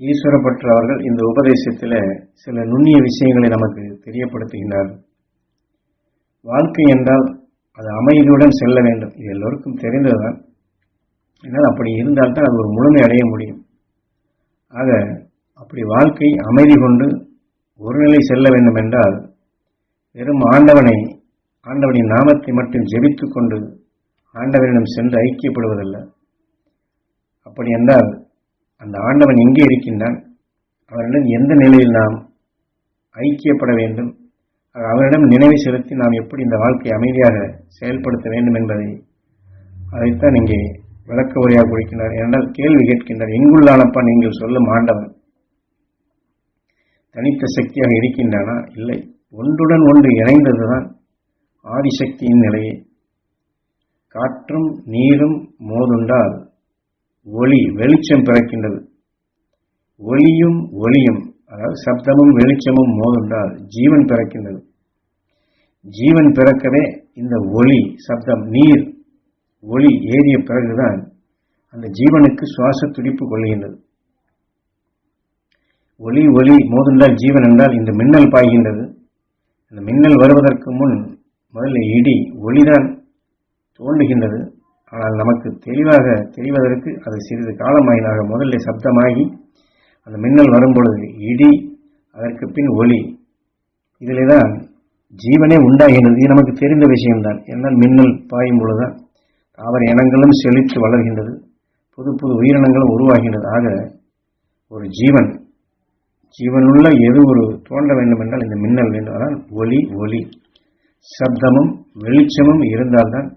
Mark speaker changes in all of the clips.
Speaker 1: ஈஸ்வரப்பற்ற அவர்கள் இந்த உபதேசத்தில் சில நுண்ணிய விஷயங்களை நமக்கு தெரியப்படுத்துகின்றார் வாழ்க்கை என்றால் அது அமைதியுடன் செல்ல வேண்டும். இது எல்லோருக்கும் தெரிந்ததுதான். என்னால் அப்படி இருந்தால்தான் அது ஒரு முழுமை அடைய முடியும். ஆக அப்படி வாழ்க்கை அமைதி கொண்டு ஒரு நிலை செல்ல வேண்டும் என்றால் வெறும் ஆண்டவனை ஆண்டவனின் நாமத்தை மட்டும் ஜெபித்துக்கொண்டு ஆண்டவனிடம் சென்று ஐக்கியப்படுவதல்ல. அப்படி என்றால் அந்த ஆண்டவன் எங்கே இருக்கின்றான்? அவரிடம் எந்த நிலையில் நாம் ஐக்கியப்பட வேண்டும்? அவரிடம் நினைவு செலுத்தி நாம் எப்படி இந்த வாழ்க்கையை அமைதியாக செயல்படுத்த வேண்டும் என்பதை அதைத்தான் இங்கே விளக்க உரையாக குறிக்கின்றார் ஏனென்றால் கேள்வி கேட்கின்றார் எங்குள்ளானப்பா நீங்கள் சொல்லும் ஆண்டவன் தனித்த சக்தியாக இருக்கின்றானா? இல்லை ஒன்றுடன் ஒன்று இணைந்ததுதான் ஆதிசக்தியின் நிலையே. காற்றும் நீரும் மோதுண்டால் ஒளி வெளிச்சம் பிறக்கின்றது. ஒளியும் ஒளியும் அதாவது சப்தமும் வெளிச்சமும் மோதுண்டால் ஜீவன் பிறக்கின்றது. ஜீவன் பிறக்கவே இந்த ஒளி சப்தம் நீர் ஒளி ஏறிய பிறகுதான் அந்த ஜீவனுக்கு சுவாச துடிப்பு கொள்கின்றது. ஒளி ஒளி மோதுண்டால் ஜீவன் என்றால் இந்த மின்னல் பாய்கின்றது. இந்த மின்னல் வருவதற்கு முன் முதல்ல இடி ஒளிதான் தோன்றுகின்றது. ஆனால் நமக்கு தெளிவாக தெரிவதற்கு அது சிறிது காலமாயினாக முதல்ல சப்தமாகி அந்த மின்னல் வரும்பொழுது இடி அதற்கு பின் ஒளி. இதிலே தான் ஜீவனே உண்டாகின்றது. இது நமக்கு தெரிந்த விஷயம்தான். என்னால் மின்னல் பாயும் பொழுதுதான் தாவர இனங்களும் செழித்து வளர்கின்றது. புது புது உயிரினங்களும் உருவாகின்றது. ஆக ஒரு ஜீவன் ஜீவனுள்ள எது ஒரு தோன்ற வேண்டும் என்றால் இந்த மின்னல் வேண்டும். ஆனால் ஒளி ஒளி. சப்தமும் வெளிச்சமும் இருந்தால்தான்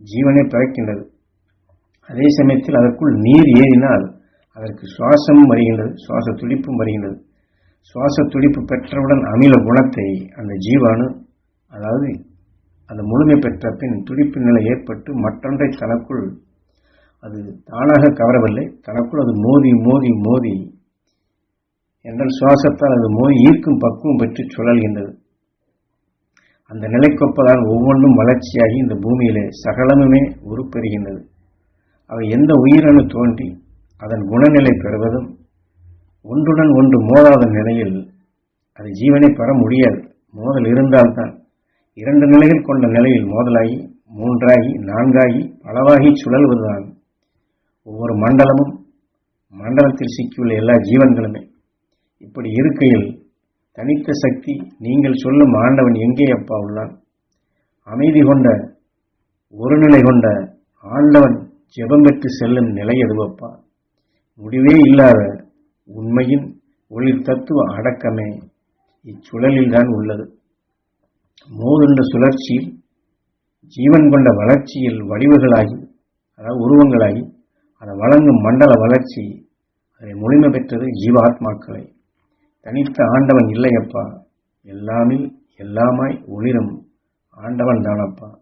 Speaker 1: ஜீவனை பிறக்கின்றது. அதே சமயத்தில் அதற்குள் நீர் ஏறினால் அதற்கு சுவாசமும் வருகின்றது சுவாச துடிப்பும் வருகின்றது. சுவாச துடிப்பு பெற்றவுடன் அமில குணத்தை அந்த ஜீவானு அதாவது அந்த முழுமை பெற்ற பின் துடிப்பு நிலை ஏற்பட்டு மற்றொன்றை தனக்குள் அது தானாக கவரவில்லை. தனக்குள் அது மோதி மோதி மோதி. என்றால் சுவாசத்தால் அது மோதி ஈர்க்கும் பக்குவம் பெற்று சுழல்கின்றது. அந்த நிலைக்கொப்பதால் ஒவ்வொன்றும் வளர்ச்சியாகி இந்த பூமியிலே சகலமுமே உருப்பெறுகின்றது. அவை எந்த உயிரணு தோன்றி அதன் குணநிலை பெறுவதும் ஒன்றுடன் ஒன்று மோதாத நிலையில் அது ஜீவனை பெற முடியாது. மோதல் இருந்தால்தான். இரண்டு நிலைகள் கொண்ட நிலையில் மோதலாகி மூன்றாகி நான்காகி பலவாகி சுழல்வதுதான். ஒவ்வொரு மண்டலமும் மண்டலத்தில் சிக்கியுள்ள எல்லா ஜீவன்களுமே இப்படி இருக்கையில் தனித்த சக்தி நீங்கள் சொல்லும் ஆண்டவன் எங்கே அப்பா உள்ளான்? அமைதி கொண்ட ஒரு நிலை கொண்ட ஆண்டவன் ஜெபம் பெற்று செல்லும் நிலை எதுவப்பா? முடிவே இல்லாத உண்மையின் ஒளிர் தத்துவ அடக்கமே இச்சுழலில்தான் உள்ளது. மோதுண்ட சுழற்சியில் ஜீவன் கொண்ட வளர்ச்சியில் வடிவுகளாகி அதாவது உருவங்களாகி அதை வழங்கும் மண்டல வளர்ச்சி அதை முழுமை பெற்றது ஜீவாத்மாக்களை. தனித்த ஆண்டவன் இல்லையப்பா. எல்லாமில் எல்லாமாய் ஒளிரும். ஆண்டவன் தானப்பா.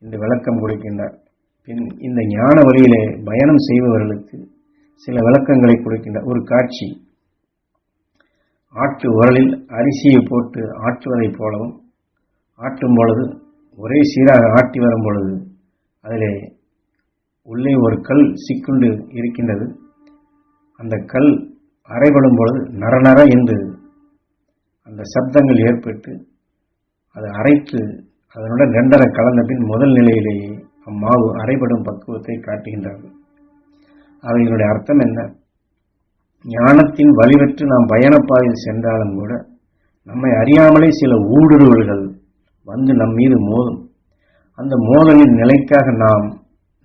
Speaker 1: இந்த விளக்கம் கொடுக்கின்றார். பின் இந்த ஞான வழியிலே பயணம் செய்பவர்களுக்கு சில விளக்கங்களை கொடுக்கின்றார். ஒரு காட்சி. ஆட்டு உரலில் அரிசியை போட்டு ஆட்டுவதைப் போலவும் ஆட்டும் பொழுது ஒரே சீராக ஆட்டி வரும் பொழுது அதிலே உள்ளே ஒரு கல் சிக்குண்டு இருக்கின்றது. அந்த கல் அரைபடும் பொழுது நரநர என்று அந்த சப்தங்கள் ஏற்பட்டு அது அரைத்து அதனுடன் ரெண்டரை கலந்த பின் முதல் நிலையிலேயே அம்மாவு அரைபடும் பக்குவத்தை காட்டுகின்றார்கள். அவைகளுடைய அர்த்தம் என்ன? ஞானத்தின் வழிபெற்று நாம் பயணப்பாதையில் சென்றாலும் கூட நம்மை அறியாமலே சில ஊடுருவல்கள் வந்து நம் மீது மோதும். அந்த மோதலின் நிலைக்காக நாம்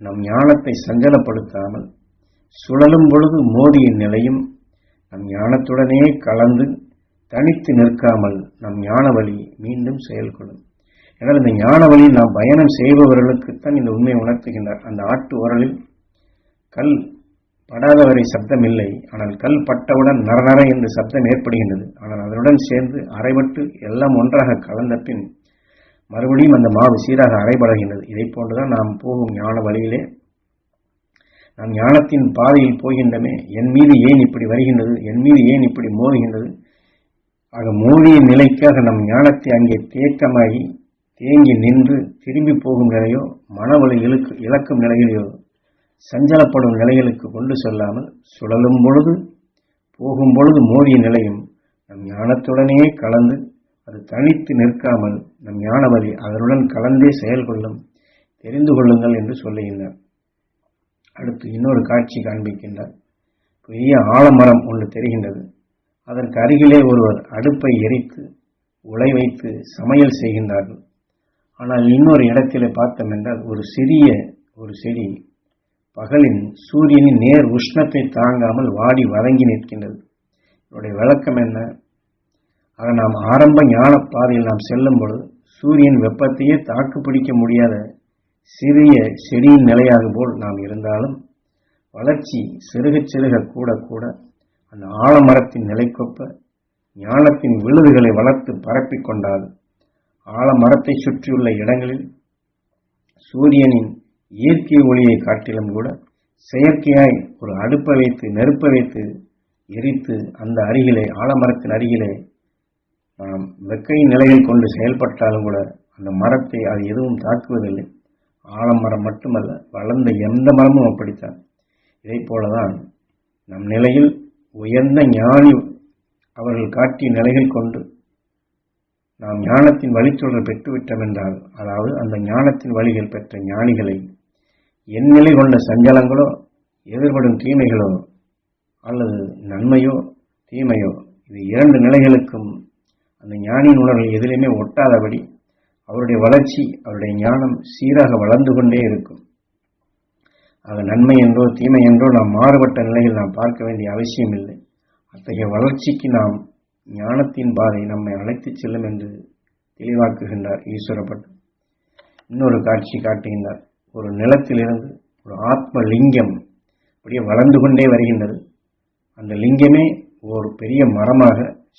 Speaker 1: நம் ஞானத்தை சஞ்சலப்படுத்தாமல் சுழலும் பொழுது மோதிய நிலையும் நம் ஞானத்துடனே கலந்து தனித்து நிற்காமல் நம் ஞான வழி மீண்டும் செயல்படும். எனவே இந்த ஞான வழி நாம் பயணம் செய்பவர்களுக்குத்தான் இந்த உண்மையை உணர்த்துகின்றார். அந்த ஆட்டு உரலில் கல் படாதவரை சப்தம் இல்லை ஆனால் கல் பட்டவுடன் நரநர என்று சப்தம் ஏற்படுகின்றது. ஆனால் அதனுடன் சேர்ந்து அரைபட்டு எல்லாம் ஒன்றாக கலந்த பின் மறுபடியும் அந்த மாவு சீராக அரைபடுகின்றது. இதை போன்றுதான் நாம் போகும் ஞான வழியிலே நான் ஞானத்தின் பாதையில் போகின்றமே என் மீது ஏன் இப்படி வருகின்றது என் மீது ஏன் இப்படி மோதுகின்றது? ஆக மோதிய நிலைக்காக நம் ஞானத்தை அங்கே தேக்கமாகி தேங்கி நின்று திரும்பி போகும் நிலையோ மனவழி இழுக்கு இழக்கும் நிலையிலையோ சஞ்சலப்படும் நிலைகளுக்கு கொண்டு செல்லாமல் சுழலும் பொழுது போகும் பொழுது மோதிய நிலையும் நம் ஞானத்துடனே கலந்து அது தனித்து நிற்காமல் நம் ஞானவதி அதனுடன் கலந்தே செயல்கொள்ளும் தெரிந்து கொள்ளுங்கள் என்று சொல்லுகின்றார். அடுத்து இன்னொரு காட்சி காண்பிக்கின்றார். பெரிய ஆலமரம் ஒன்று தெரிகின்றது. அதற்கு அருகிலே ஒருவர் அடுப்பை எரித்து உலை வைத்து சமையல் செய்கின்றார்கள். ஆனால் இன்னொரு இடத்திலே பார்த்தோம் என்றால் ஒரு சிறிய ஒரு செடி பகலின் சூரியனின் நேர் உஷ்ணத்தை தாங்காமல் வாடி வதங்கி நிற்கின்றது. இதனுடைய விளக்கம் என்ன? ஆக நாம் ஆரம்ப ஞான பாதையில் நாம் செல்லும் பொழுது சூரியன் வெப்பத்தையே தாக்கு பிடிக்க முடியாத சிறிய செடியின் நிலையாக போல் நாம் இருந்தாலும் வளர்ச்சி சிறுக சிறுக கூட கூட அந்த ஆலமரத்தின் நிலைக்கொப்ப ஞானத்தின் விழுதுகளை வளர்த்து பரப்பிக் கொண்டால் ஆலமரத்தை சுற்றியுள்ள இடங்களில் சூரியனின் இயற்கை ஒளியை காட்டிலும் கூட செயற்கையாய் ஒரு அடுப்பை வைத்து நெருப்பை வைத்து எரித்து அந்த அருகிலே ஆலமரத்தின் அருகிலே நாம் வெக்கை நிலையில் கொண்டு செயல்பட்டாலும் கூட அந்த மரத்தை அது எதுவும் தாக்குவதில்லை. ஆலமரம் மட்டுமல்ல வளர்ந்த எந்த மரமும் அப்படித்தான். இதை போலதான் நம் நிலையில் உயர்ந்த ஞானி அவர்கள் காட்டிய நிலைகள் கொண்டு நாம் ஞானத்தின் வழிச்சொல்கள் பெற்றுவிட்டோம் என்றால் அதாவது அந்த ஞானத்தின் வழிகள் பெற்ற ஞானிகளை என் நிலை கொண்ட சஞ்சலங்களோ எதிர்படும் தீமைகளோ அல்லது நன்மையோ தீமையோ இது இரண்டு நிலைகளுக்கும் அந்த ஞானியின் உணர்வு எதிலையுமே ஒட்டாதபடி அவருடைய வளர்ச்சி அவருடைய ஞானம் சீராக வளர்ந்து கொண்டே இருக்கும். ஆக நன்மை என்றோ தீமை என்றோ நாம் மாறுபட்ட நிலையில் நாம் பார்க்க வேண்டிய அவசியம் இல்லை. அத்தகைய வளர்ச்சிக்கு நாம் ஞானத்தின் பாதை நம்மை அழைத்துச் செல்லும் என்று தெளிவாக்குகின்றார் ஈஸ்வரப்பட்டு இன்னொரு காட்சி காட்டுகின்றார். ஒரு நிலத்திலிருந்து ஒரு ஆத்ம லிங்கம் அப்படியே வளர்ந்து கொண்டே வருகின்றது. அந்த லிங்கமே ஒரு பெரிய மரமாக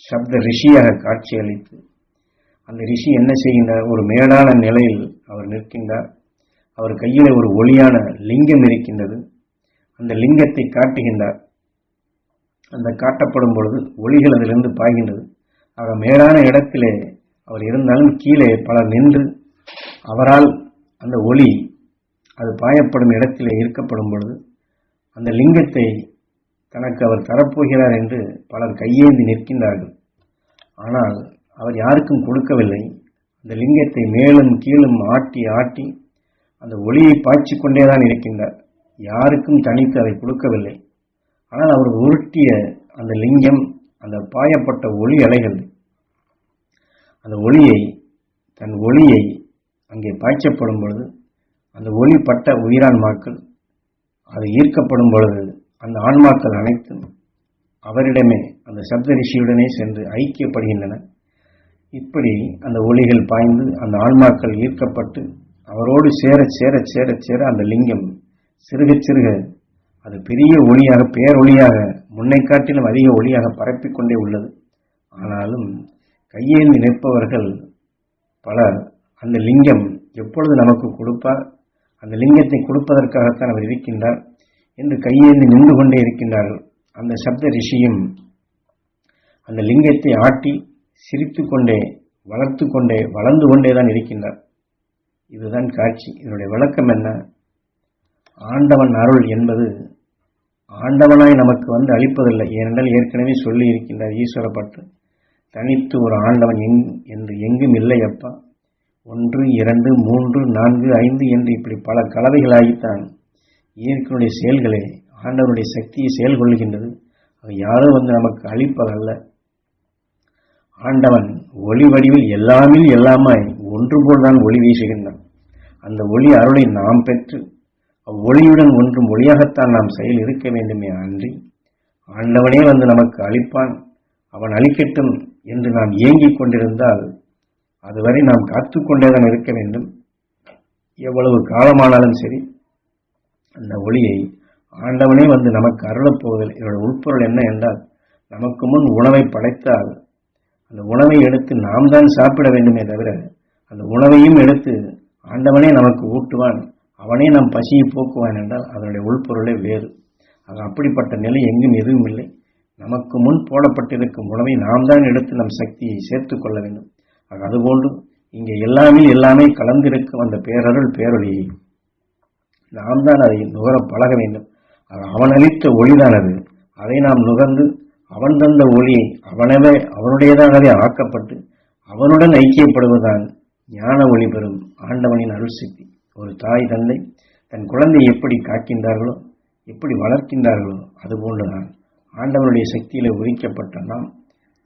Speaker 1: சப்த ரிஷியாக காட்சியளித்து அந்த ரிஷி என்ன செய்கின்றார் ஒரு மேடான நிலையில் அவர் நிற்கின்றார். அவர் கையில் ஒரு ஒளியான லிங்கம் இருக்கின்றது. அந்த லிங்கத்தை காட்டுகின்றார். அந்த காட்டப்படும் பொழுது ஒளிகள் அதிலிருந்து பாய்கின்றது. ஆக மேடான இடத்திலே அவர் இருந்தாலும் கீழே பலர் நின்று அவரால் அந்த ஒளி அது பாயப்படும் இடத்திலே இருக்கப்படும் பொழுது அந்த லிங்கத்தை தனக்கு அவர் தரப்போகிறார் என்று பலர் கையேந்தி நிற்கின்றார்கள். ஆனால் அவர் யாருக்கும் கொடுக்கவில்லை. அந்த லிங்கத்தை மேலும் கீழும் ஆட்டி ஆட்டி அந்த ஒளியை பாய்ச்சி கொண்டேதான் இருக்கின்றார். யாருக்கும் தனித்து அதை கொடுக்கவில்லை. ஆனால் அவர் உருட்டிய அந்த லிங்கம் அந்த பாயப்பட்ட ஒளி அலைகள் அந்த ஒளியை தன் ஒளியை அங்கே பாய்ச்சப்படும் பொழுது அந்த ஒளி பட்ட உயிரான்மாக்கள் அது ஈர்க்கப்படும் பொழுது அந்த ஆன்மாக்கள் அனைத்தும் அவரிடமே அந்த சப்த ரிஷியுடனே சென்று ஐக்கியப்படுகின்றன. இப்படி அந்த ஒளிகள் பாய்ந்து அந்த ஆன்மாக்கள் ஈர்க்கப்பட்டு அவரோடு சேர சேர சேர சேர அந்த லிங்கம் சிறுக சிறுக அது பெரிய ஒளியாக பேரொளியாக முன்னை காட்டிலும் அதிக ஒளியாக பரப்பிக் கொண்டே உள்ளது. ஆனாலும் கையேந்தி நிற்பவர்கள் பலர் அந்த லிங்கம் எப்பொழுது நமக்கு கொடுப்பார்? அந்த லிங்கத்தை கொடுப்பதற்காகத்தான் அவர் இருக்கின்றார் என்று கையேந்தி நின்று கொண்டே இருக்கின்றார்கள். அந்த சப்த ரிஷியும் அந்த லிங்கத்தை ஆட்டி சிரித்து கொண்டே வளர்த்து கொண்டே வளர்ந்து கொண்டே தான் இருக்கின்றார். இதுதான் காட்சி. இதனுடைய விளக்கம் என்ன? ஆண்டவன் அருள் என்பது ஆண்டவனாய் நமக்கு வந்து அளிப்பதில்லை. ஏனென்றால் ஏற்கனவே சொல்லி இருக்கின்றார் ஈஸ்வரப்பட்டு தனித்து ஒரு ஆண்டவன் எங் என்று எங்கும் இல்லை அப்பா. ஒன்று இரண்டு மூன்று நான்கு ஐந்து என்று இப்படி பல கலவைகளாகித்தான் இயற்கையுடைய செயல்களே ஆண்டவனுடைய சக்தியை செயல் கொள்கின்றது அது யாரோ வந்து நமக்கு அளிப்பதல்ல. ஆண்டவன் ஒளி வடிவில் எல்லாமில் எல்லாமாய் ஒன்று போல்தான் ஒளி வீசுகின்றான். அந்த ஒளி அருளை நாம் பெற்று அவ்வொளியுடன் ஒன்றும் ஒளியாகத்தான் நாம் செயல் இருக்க வேண்டுமே அன்றி ஆண்டவனே வந்து நமக்கு அளிப்பான். அவன் அளிக்கட்டும் என்று நாம் ஏங்கிக் கொண்டிருந்தால் அதுவரை நாம் காத்துக்கொண்டேதான் இருக்க வேண்டும். எவ்வளவு காலமானாலும் சரி அந்த ஒளியை ஆண்டவனே வந்து நமக்கு அருளப் போவதில்லை இதோட உட்பொருள் என்ன என்றால் நமக்கு முன் உணவை படைத்தால் அந்த உணவை எடுத்து நாம் தான் சாப்பிட வேண்டுமே தவிர அந்த உணவையும் எடுத்து ஆண்டவனே நமக்கு ஊட்டுவான் அவனே நம் பசியை போக்குவான் என்றால் அதனுடைய உள்பொருளே வேறு. அது அப்படிப்பட்ட நிலை எங்கும் எதுவும் இல்லை. நமக்கு முன் போடப்பட்டிருக்கும் உணவை நாம் தான் எடுத்து நம் சக்தியை சேர்த்து கொள்ள வேண்டும். ஆக அதுபோன்று இங்கே எல்லாமே எல்லாமே கலந்திருக்கும் அந்த பேரருள் பேரொழியை நாம் தான் அதை நுகர பழக வேண்டும். அது அவன் அளித்த ஒளிதான் அது அதை நாம் நுகர்ந்து அவன் தந்த ஒளி அவனவே அவனுடையதாகவே ஆக்கப்பட்டு அவனுடன் ஐக்கியப்படுவதுதான் ஞான ஒளி பெறும் ஆண்டவனின் அருள்சித்தி ஒரு தாய் தந்தை தன் குழந்தையை எப்படி காக்கின்றார்களோ எப்படி வளர்க்கின்றார்களோ அதுபோன்றுதான் ஆண்டவனுடைய சக்தியில் உரிக்கப்பட்ட நாம்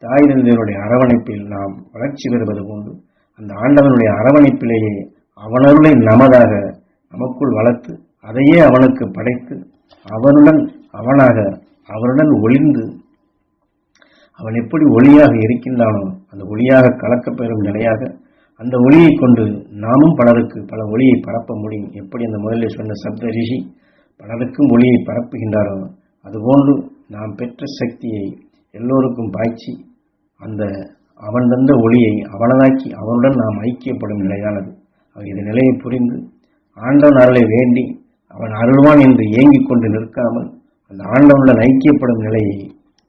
Speaker 1: தாய் தந்தையருடைய அரவணைப்பில் நாம் வளர்ச்சி பெறுவது போன்று அந்த ஆண்டவனுடைய அரவணைப்பிலேயே அவனருளை நமதாக நமக்குள் வளர்த்து அதையே அவனுக்கு படைத்து அவனுடன் அவனாக அவனுடன் ஒளிந்து அவன் எப்படி ஒளியாக இருக்கின்றானோ அந்த ஒளியாக கலக்கப்பெறும் நிலையாக அந்த ஒளியை கொண்டு நாமும் பலருக்கு பல ஒளியை பரப்ப முடியும். எப்படி அந்த முதலில் சொன்ன சப்த ரிஷி பலருக்கும் ஒளியை பரப்புகின்றாரோ அதுபோன்று நாம் பெற்ற சக்தியை எல்லோருக்கும் பாய்ச்சி அந்த அவன் தந்த ஒளியை அவனதாக்கி அவனுடன் நாம் ஐக்கியப்படும் நிலையானது. அவர் இந்த நிலையை புரிந்து ஆண்டவன் அருளை வேண்டி அவன் அருள்வான் என்று ஏங்கிக் கொண்டு நிற்காமல் அந்த ஆண்டவனுடன் ஐக்கியப்படும் நிலையை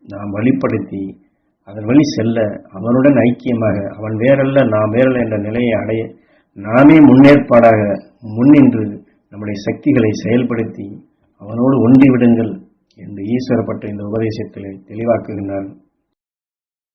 Speaker 1: நாம் வழிப்படுத்தி அதன் வழி செல்ல அவனுடன் ஐக்கியமாக அவன் வேறல்ல நாம் வேறல்ல என்ற நிலையை அடைய நாமே முன்னேற்பாடாக முன்னின்று நம்முடைய சக்திகளை செயல்படுத்தி அவனோடு ஒன்றிவிடுங்கள் என்று ஈஸ்வரப்பட்ட இந்த உபதேசத்திலே தெளிவாக்குகின்றார்.